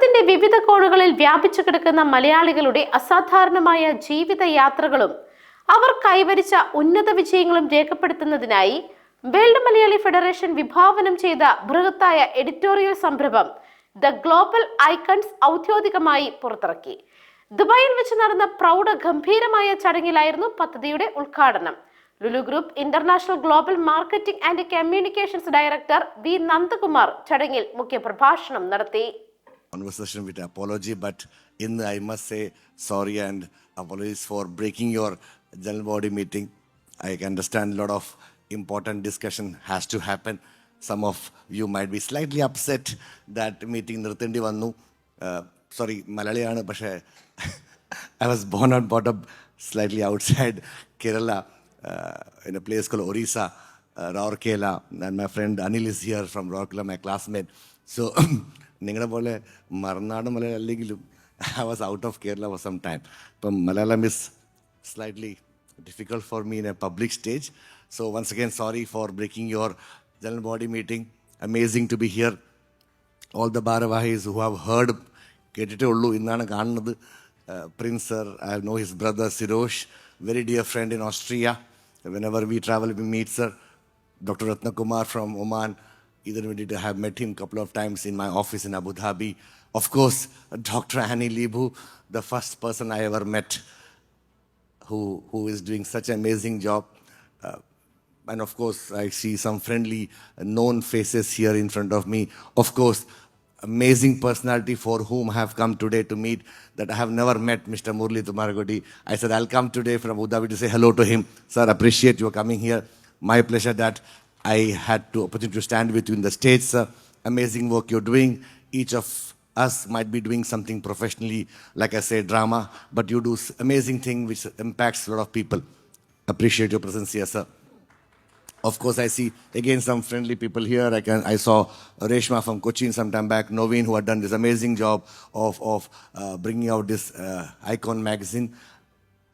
ലോകത്തിന്റെ വിവിധ കോണുകളിൽ വ്യാപിച്ചു കിടക്കുന്ന മലയാളികളുടെ അസാധാരണമായ ജീവിത യാത്രകളും അവർ കൈവരിച്ച ഉന്നത വിജയങ്ങളും രേഖപ്പെടുത്തുന്നതിനായി വേൾഡ് മലയാളി ഫെഡറേഷൻ വിഭാവനം ചെയ്ത ബൃഹത്തായ എഡിറ്റോറിയൽ സംരംഭം ദ ഗ്ലോബൽ ഐക്കൺസ് ഔദ്യോഗികമായി പുറത്തിറക്കി. ദുബായിൽ വെച്ച് നടന്ന പ്രൗഢ ഗംഭീരമായ ചടങ്ങിലായിരുന്നു പദ്ധതിയുടെ ഉദ്ഘാടനം. Lulu group international global marketing and communications director V Nandakumar ചടങ്ങിൽ മുഖ്യപ്രഭാഷണം നടത്തി. conversation with apology, but in I must say sorry and apologies for breaking your general body meeting. I can understand a lot of important discussion has to happen. Some of you might be slightly upset that meeting നിർത്തേണ്ടി വന്നു sorry മലയാളിയാണ് പക്ഷേ I was born and bottom slightly outside Kerala in a place called Orissa, uh, Rourkela, and my friend Anil is here from Rourkela, my classmate. നിങ്ങളെ പോലെ മറുനാട് മലയാളം അല്ലെങ്കിലും I was out of Kerala for some time ഇപ്പം Malayalam is slightly difficult for me in a public stage so once again sorry for breaking your general body meeting amazing to be here all the ഭാരവാഹീസ് who have heard കേട്ടിട്ടേ ഉള്ളൂ. ഇന്നാണ് കാണുന്നത്. Prince sir I know his brother Sirosh very dear friend in Austria whenever we travel we meet sir doctor Ratnakumar from Oman either invited to have met him a couple of times in my office in Abu Dhabi. Of course, Dr. Annie Libu, the first person I ever met who, who is doing such an amazing job. Uh, and of course, I see some friendly, known faces here in front of me. Of course, amazing personality for whom I have come today to meet that I have never met, Mr. Murli Tumaragodi. I said, I'll come today from Abu Dhabi to say hello to him. Sir, appreciate you coming here. My pleasure that I had the opportunity to stand with you in the stage, sir. Amazing work you're doing. Each of us might be doing something professionally, like I say, drama, but you do amazing thing which impacts a lot of people. Appreciate your presence here, sir. Of course, I see again some friendly people here. I can I saw Reshma from Cochin some time back, Noveen who had done this amazing job of of uh, bringing out this uh, icon magazine.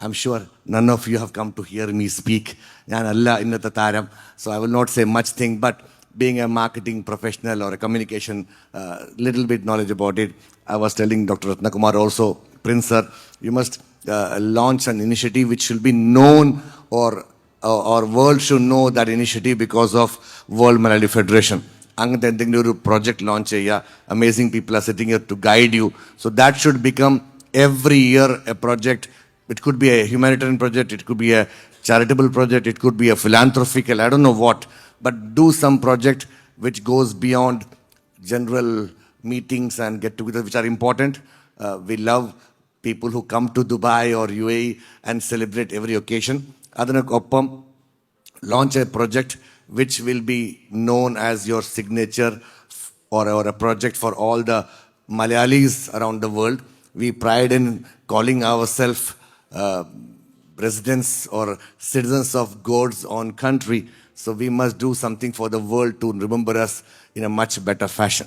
I'm sure none of you have come to hear me speak. ഞാനല്ല ഇന്നത്തെ താരം so I will not say much thing, but being a marketing professional or a communication, uh, little bit knowledge about it. I was telling Dr. Ratnakumar also, Prince sir, you must uh, launch an initiative which should be known or or or world should know that initiative because of World Malayali Federation. അങ്ങനത്തെ എന്തെങ്കിലും ഒരു project launch ചെയ്യുക amazing people are sitting here to guide you so that should become every year A project it could be a humanitarian project, it could be a charitable project, it could be a philanthropical, I don't know what, but do some project which goes beyond general meetings and get together, which are important. Uh, we love people who come to Dubai or UAE and celebrate every occasion. Adanakoppam, launch a project which will be known as your signature or, or a project for all the Malayalis around the world. We pride in calling ourselves uh, residents or citizens of God's own country. So we must do something for the world to remember us in a much better fashion.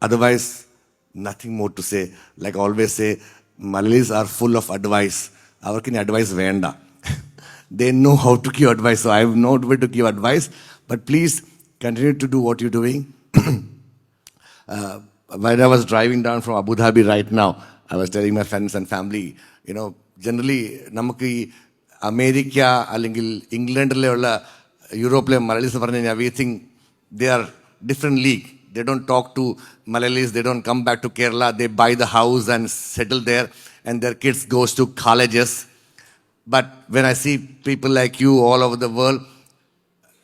Otherwise, nothing more to say. Like I always say, Malays are full of advice. Avarkini advice venda. they know how to give advice. So I have no way to give advice. But please continue to do what you're doing. uh, when I was driving down from Abu Dhabi right now, I was telling my friends and family, you know, generally നമുക്ക് ഈ America അല്ലെങ്കിൽ ഇംഗ്ലണ്ടിലുള്ള യൂറോപ്പിലെ മലയാളീസ് പറഞ്ഞു കഴിഞ്ഞാൽ we think they are different league they don't talk to Malayalis, they don't come back to Kerala, they buy the house and settle there, and their kids goes to colleges. But when I see people like you all over the world,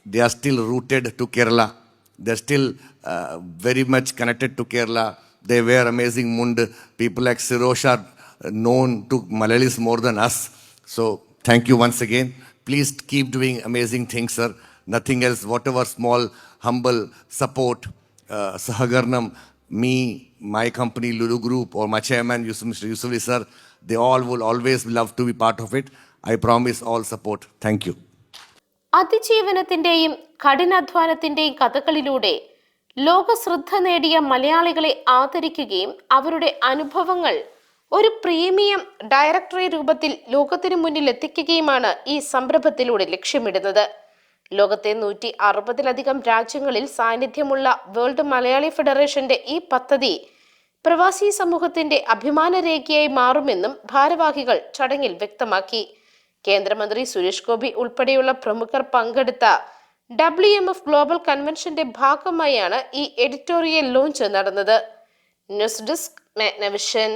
they are still rooted to Kerala. They're still uh, very much connected to Kerala. They wear amazing mund. People like Sirosh are known to Malayalis more than us. So thank you once again. Please keep doing amazing things, sir. Nothing else, whatever small, humble support, uh, Sahagarnam, me, my company, Lulu Group, or my chairman, Yusuf, Mr. Yusufi, sir, they all will always love to be part of it. I promise all support. Thank you. അതിജീവനത്തിന്റെയും കഠിനാധ്വാനത്തിന്റെയും കഥകളിലൂടെ ലോകശ്രദ്ധ നേടിയ മലയാളികളെ ആദരിക്കുകയും അവരുടെ അനുഭവങ്ങൾ ഒരു പ്രീമിയം ഡയറക്ടറി രൂപത്തിൽ ലോകത്തിനു മുന്നിൽ എത്തിക്കുകയുമാണ് ഈ സംരംഭത്തിലൂടെ ലക്ഷ്യമിടുന്നത്. ലോകത്തെ നൂറ്റി അറുപതിലധികം രാജ്യങ്ങളിൽ സാന്നിധ്യമുള്ള വേൾഡ് മലയാളി ഫെഡറേഷന്റെ ഈ പദ്ധതി പ്രവാസി സമൂഹത്തിന്റെ അഭിമാനരേഖയായി മാറുമെന്നും ഭാരവാഹികൾ ചടങ്ങിൽ വ്യക്തമാക്കി. കേന്ദ്രമന്ത്രി സുരേഷ് ഗോപി ഉൾപ്പെടെയുള്ള പ്രമുഖർ പങ്കെടുത്ത ഡബ്ല്യു എം എഫ് ഗ്ലോബൽ കൺവെൻഷന്റെ ഭാഗമായാണ് ഈ എഡിറ്റോറിയൽ ലോഞ്ച് നടന്നത്. News desk Magnavision.